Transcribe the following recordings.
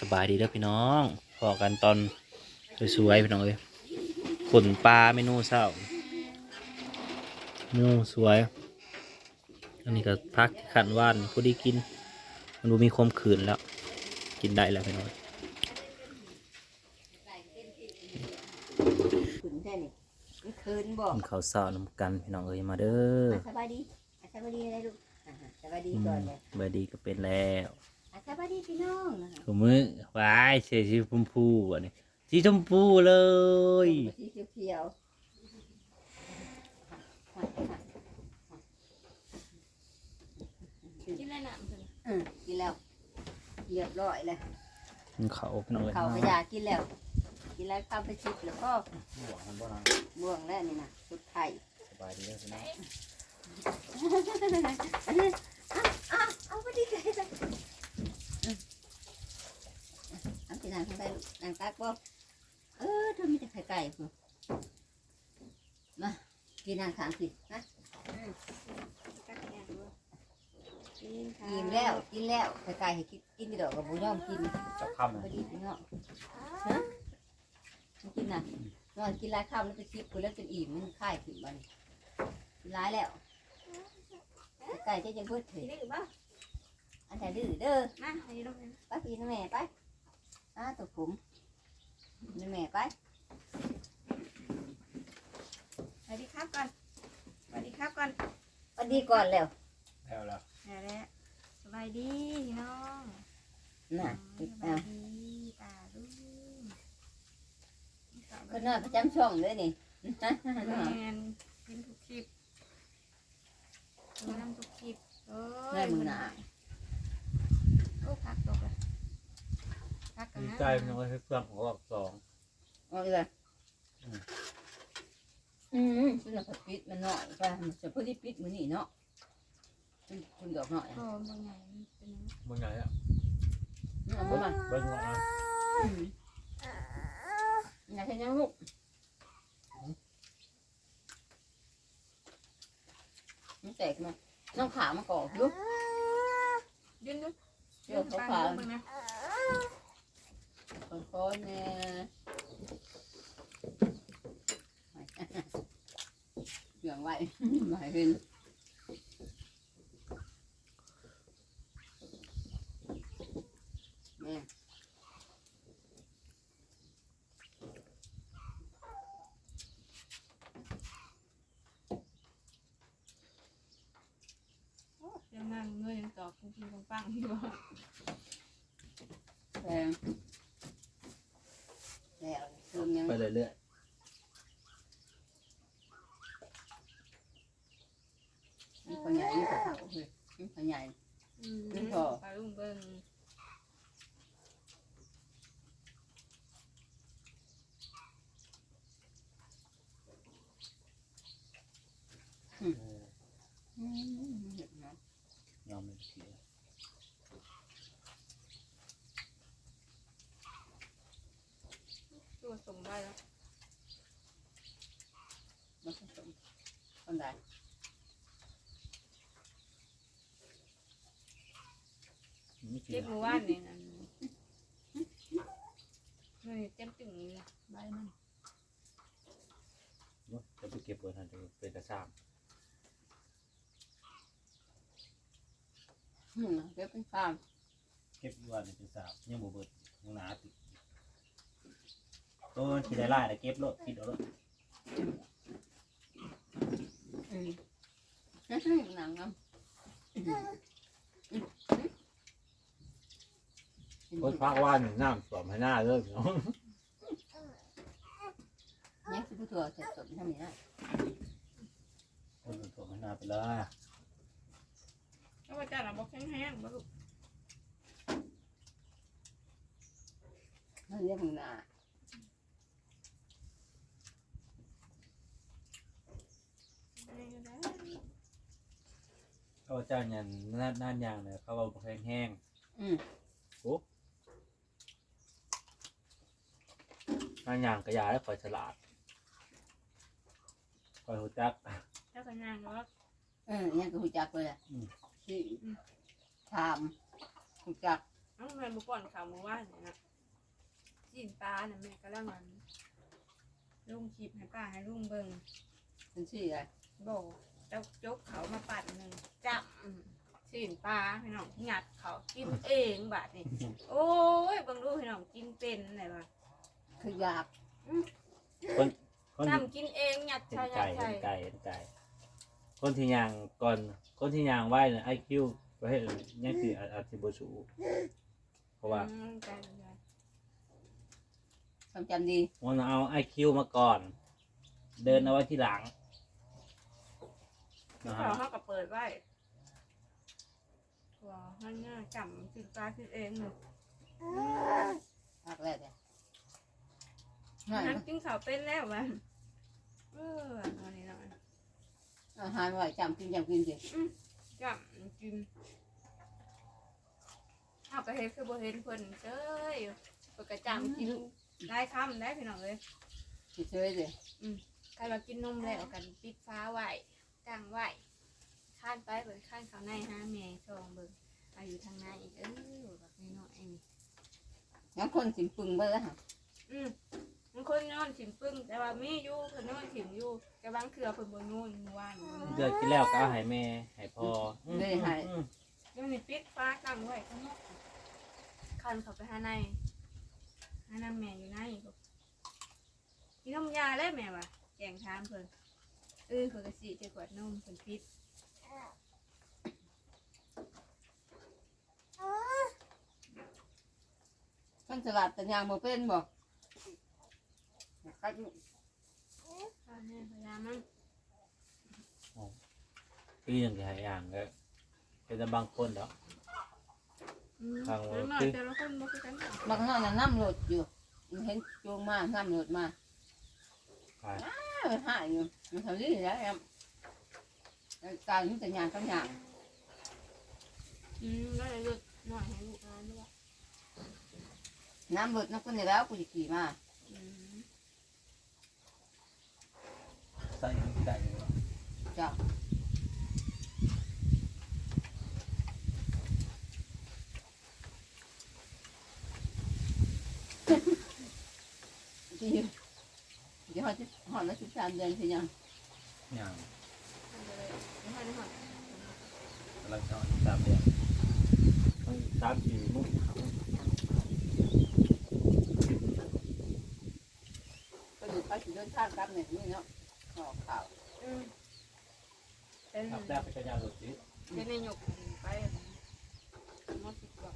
สบายดีเด้อพี่น้องพอกันตอนสวยๆพี่น้องเอ้ยขนปลาเมนูเศร้าเมนูสวย อันนี้ก็พักขันว่านผู้ดีกิน มันดูมีความขืนแล้ว กินได้แล้วพี่น้องขืนแค่นี้มันคืนบ่กินข้าวเศร้าน้ำกันพี่น้องเอ้ยมาเด้ออะสบายดีอะสบายดีอะไรลูกอะสบายดีอืก่อมนเลยบายดีก็เป็นแล้ว อะสบายดีพี่น้องนะคะขมือวายเสียสีชมพูอันนี้สีชมพูเลย สีเขียวๆกินอะไรหนามเถอะอืมกินแล้วเรียบร้อยเลยกินเขาวพี่น้องเอ้ยเขาพยากินแล้ว กินแล้วข้าวไปชิบแล้วก็ห่วงมันบ่นะบ่วงแล้วนี่นะสุดไทย สบายดีเด้อพี่น้องอันนี้อะอะเอาไปดีใจจังอืมเอาที่ นางข้างใต้ลูกนางตักบ่เออเธอมีแต่ไข่ไก่เหรอมากินนางขางสินะกักแกงด้วยกินค่ะกินแล้วกินแล้วไข่ไก่ให้กินกินที่ดอกกับบุญยอมกินจับคำพเลอยดีพี่น้องฮะมันกินน่ะนอนกินหลายข้าวแล้วไปคิดกูแล้วจนอิ่มมันค่ายขึ้นมานี่กินหลายแล้วไข่ไก่จะจะเบิดเถกินอะได้หรือเปล่าอันไหนดื้อเด้อมาอันนี้ลงไปไปพี่น้าแม่ไป อ่าตัวผมน้าแม่ไปสวัสดีครับก่อนสวัสดีครับก่อนสวัสดีก่อนแล้วแล้วล่ะนี่แหละสบายดีพี่น้องน่ะสอ่าบายดีตาลูกก็นอนประจำช่องเลยนี่แมนกินทุกคลิปกินน้ำทุกคลิปเอ้แม่ยมือหนา โอ้พักตกเลย พักกันดีนะใจพี่น้องเอ้ยเพื่อนของรอบสองเอาเลยอืมคุณน่ะก็ปิดมันหน่อยไปมันจะพอดีปิดมือนี่เนาะคุณคุณดอกหน่อยโอ้บางอย่างมันเป็นอย่างนี้เมื่อไงอะเอาไปมาเบิ้งหัวนะอืมอยากเห็นยังลูกมันแตกมาน้องขามาก่อลูกยืนดูเดี๋ยวเขาปัขาลงไปนะ ค่อยๆเนี่ยเหลืองไว้ไม่เห็นแม่ ยังนั่งเงยยังตอบคุณพี่ปังๆอยู่ แพง แล้วเติมยังไปเรื่อยมีคนใหญ่มีคนเฒ่าเลยมีคนใหญ่ อืมไม่พอ ปลาลุงเบิ้งๆอืมเห็นไหมยอมไม่เสียตัวส่งได้แล้ว มันผสมคนใด ไม่เสี เจ็ ย บมือว่านเนี่ยนั่น นี่เต็มตึงเลยใบมันจะไปเก็บเบอร์ทันจะเป็นกระซ้อืมเก็บเป็นข้าวำเก็บอยู่ว่าเป็นสาวยังบ่เบิดยังหนาติดตัวที่ได้ไล่แต่เก็บรถคิดเอารถอืมนั่นคือหนังครับคนพักว่านน้ำสวมให้หน้าเลยพี่น้องเนี่ ยคือผู้ถั่วเสร็จสมทำอย่างนี้คนสวมให้หน้าไปลยแล้วว่าจ้าเราบอกแห้งๆบ่ลูกนั่นเรียกมึงนานี่ก็ได้เขาเจ้าเนี่ยน่านน่านยางเนี่ยเขาเอาแห้งอืมๆน่านยางกระยาแล้วคอยฉลาด อยหูจักเจ้ากันยางเนาะเออเนี่ยก็หูจักเลยอะอืม ที่ถามหูจักอน้องแม่บุก่อนข่าวมือว่านเนี่ยนะจีนปลาเนี่ยแม่ก็แล้วมันลุงขีบให้ป้าให้ลุงเบิ่งเป็นชื่ออะไรบอกเจ้ายกเขามาปัดหนึ่งจับจีนปลาพี่น้องงัดเขากินเองบาดนี่โอ้ยเบังดูพี่น้องกินเป็นไหนวะคืออยากคน คนทำกินเองงัดเห็นใช่ไก่ใช่เห็นไก่เห็นไก่คนที่ยางก่อนคนที่ยางไหวเนี่ยไอคิวประเภทนี่คืออาจจะบสูเพราะว่าอืมใช่ใช่ความจำดีมันเอาไอคิวมาก่อน เดินเอาไว้ที่หลังนะเขาฮะเขาก็เปิดไว้ว้าวนั่นน่ะจำจีนปลาคิดเองเลยภาคแรกเนี่ยง่ายนั้นนะกินข้าวเป็นแล้ววะ เออวันนี้หน่อยอาหารไหวจำกินจำกินสิจำกินเอากระเฮ็ดคือบ่เห็นเพิ่นเจ้ยเพิ่นก็จำกินได้คำได้พี่น้องเลยเฉยๆสิใครมากินนมแล้วกันปิดฟ้าไว้กลางไว้ข้านไปเปิดข้านเขาในห้าแม่ชองเบิ่งอายุทางในอีกเออแบบนี้น้อยๆนี่งั้นคนสิมปึงไปแล้วฮะอืม มันคนนอนถิ่มปึ้งแต่ว่ามีอยู่เพิ่นนอนถิ่มอยู่แต่บางเทื่อเพิ่นบ่นอนว่านอยู่เดือดกินแล้วก็เอาให้แม่ให้พ่ออืมเลยให้ อืมเดี๋ยวนี้ปิดฟ้ากลางไว้ข้างนอกคันเขาไปหาในหาน้ำแม่อยู่ในบอกกินนมยาแล้วแม่วะแกงทามเพิ่นเออเพิ่นก็สิจะกวดนมเพิ่นปิดคนสลัดแต่ยางโมเป็นบอ กคัดข้าแม่พยายามมันปีหนึ่งจะหายอย่างก็เป็นแต่บางคนแล้วอืมข้างไว้แล้วหน่อยแต่ละคนบ่คือกันหรอกบางน้อยน่ะน้ำหลดอยู่มันเห็นจูงมาน้ำหลดมาขายอ้าวมันหายอยู่มันทำนี่แล้วแอมการมันแต่ยางกับยางอืมแล้วเดี๋ยวหยุดหน่อยให้ลูกอ่านด้วยน้ำหลดน้ำก็นี่แล้วกูจะขี่มา อืม ใส่ไก่จ้ะที่เดี๋ยวเขาจะหอนแล้วสิบสามเดือนทียังอย่างเอาไปเลยเดี๋ยวให้ได้หน่อยกำลังจะเอาสามเดือนสามสี่มุ้งก็อยู่ไปถึงเดินทางกลับเนี่ยนี่เนาะ ออกข่าวอืมเป็นขับได้ไปกระยาหลุดจิเป็นในหยกไปมอสิบกว่า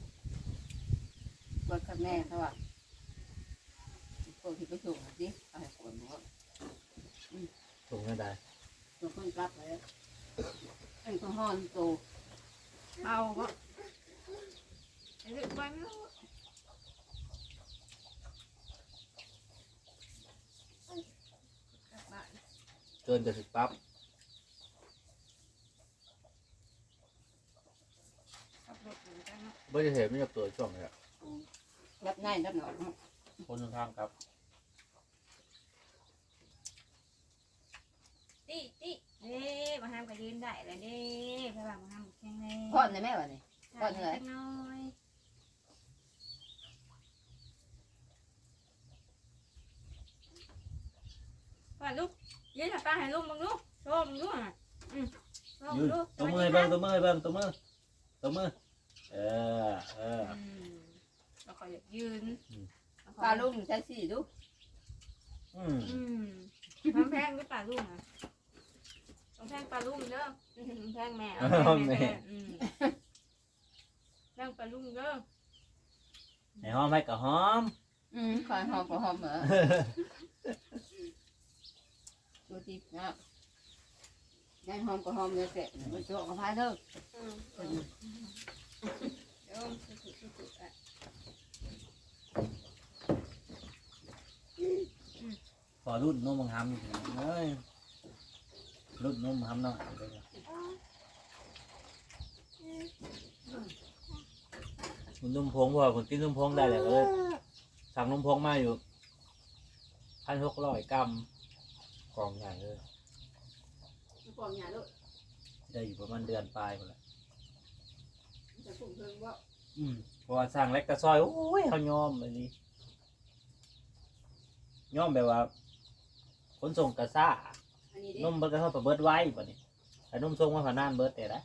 รถคันแม่เขาว่าพวกที่ไปส่งน่ะสิเอาให้คนบอกว่าถูกไม่ได้ตัวคนกลับแล้วไอ้คนห้อนโตเอาก็ไอ้เด็กไปไม่รู้กลับบ้าน เกินจะสิบปั๊บขับรถเหมือนกันเนาะไม่ได้เห็นไม่จะตัวช่วงเลยอะรับง่ายรับหน่อยคนข้างๆครับตีตีเด้มาห้ามก็ยืนได้แล้วเด้เพราะว่ามาห้ามแข็งแรงพ่อนในแม่วะนี่ ก่อนเลยจักน้อยก่อนลูก ยืนหับตาให้ลูกมึงลูกโชว์มึงลูกอะอืมโชว์มึยืงนลูกตัวมือเบิ้งตัวมือเบิ้งตัวมือตัวมือเออเอออืมแล้วก็อยากยืนอืมแล้วก็ปลาลูกใช้สี่ลูกอืมอืมแพงแพงด้วยปลาลูกอะต้องแพงปลาลูกเด้ออืมแพงแม่เอาแพงแม่อืมแพงปลาลูกเด้อในห้องไม่กับหอม อืมคอยหอมก็หอมเหรอ ตัวที่นะยังหอมก็หอมเลยเสร็จมันโจกกับพายเด้อะพอรุ่นนมมังทำเอ้ยรุ่นนมทำหน่อยคุณนุ่มพงพอคุณกินนุ่มพงได้เลยเอ้ยสั่งนุ่มพงมาอยู่พันหกร้อยกรัม กล่องใหญ่เลยปองหยาลูกได้อยู่ประมาณเดือนปลายหมดแล้วจะพุ่งเพิ่งว่าอืมเพราะว่าสั่งเล็กกระซอยโอ้ยเขายอมเลยนี่ยอมแบบว่าขนส่งกระซ่าอันนี้ดินมเบิดกระทอดเบิดไว้บ่นี่แต่นมทรงมาผ่านนานเบิดแต่ละ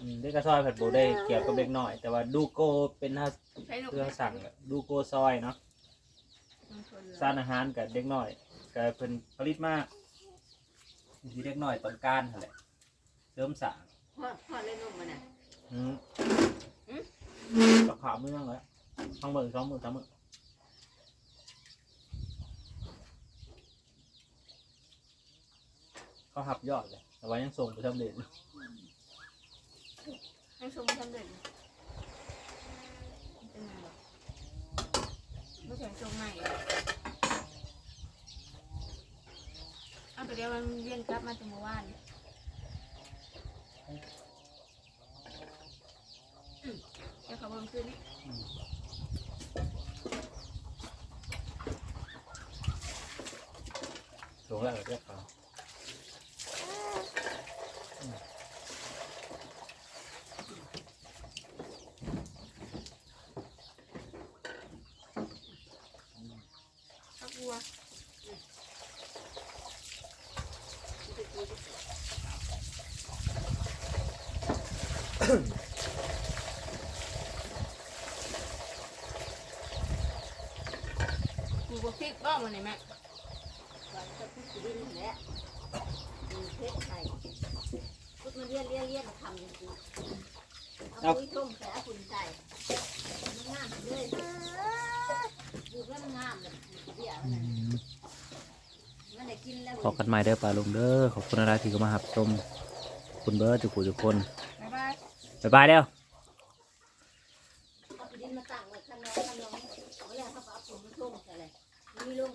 อืมได้กระซอยผัดโบได้เกี่ยวกับเล็กน้อย แต่ว่าดูโกเป็นถ้าใช้ลูกเครื่องสั่งอะดูโกซอยเนาะมันชน สร้างอาหารกับเด็กน้อยก็เพิ่นผลิตมากที่เด็กน้อยต้องการนั่นแหละเสริมสร้างพ่อพ่อเล่นนมมันน่ะ อืมอืม กับขาวเมืองเลยสองหมื่นสองหมื่นสามหมื่นเขาหับยอดเลยแต่ว่ายังส่งไปสำเร็จให้ชมทำเด็ดเป็นไงหรอไม่ใช่ชมใหม่ ตัวเดี๋ยวมันเลี้ยงกลับมาจากเมื่อวานอืมเดี๋ยวเขาเบิ่งคืนนี้ส่งแล้วเรียกเขา กูก็พริกบ้ามันเลยแม่ก่อนจะพูดสิดินนั่นแหละมีเพชรไทยพูดมันเรียนเรียนเรียนมาทำจริงๆเอาปุ๋ยต้มใส่เอาปุ๋ยใส่มันงามเลยปลูกแล้วมันงามเลยเดี๋ยวมันน่ะมันได้กินแล้ว ขอกันใหม่เด้อปลาลุงเด้อขอบคุณอะไรที่เข้ามาหับชมขอบคุณเบิร์ดจุกผู้ทุกคน บ๊ายบายเด้อเอาไปดินมาตั้งไว้ข้างนอกข้างนอกเอาแล้วเขาก็เอาปุ๋ยมาต้มใส่เลยมีลง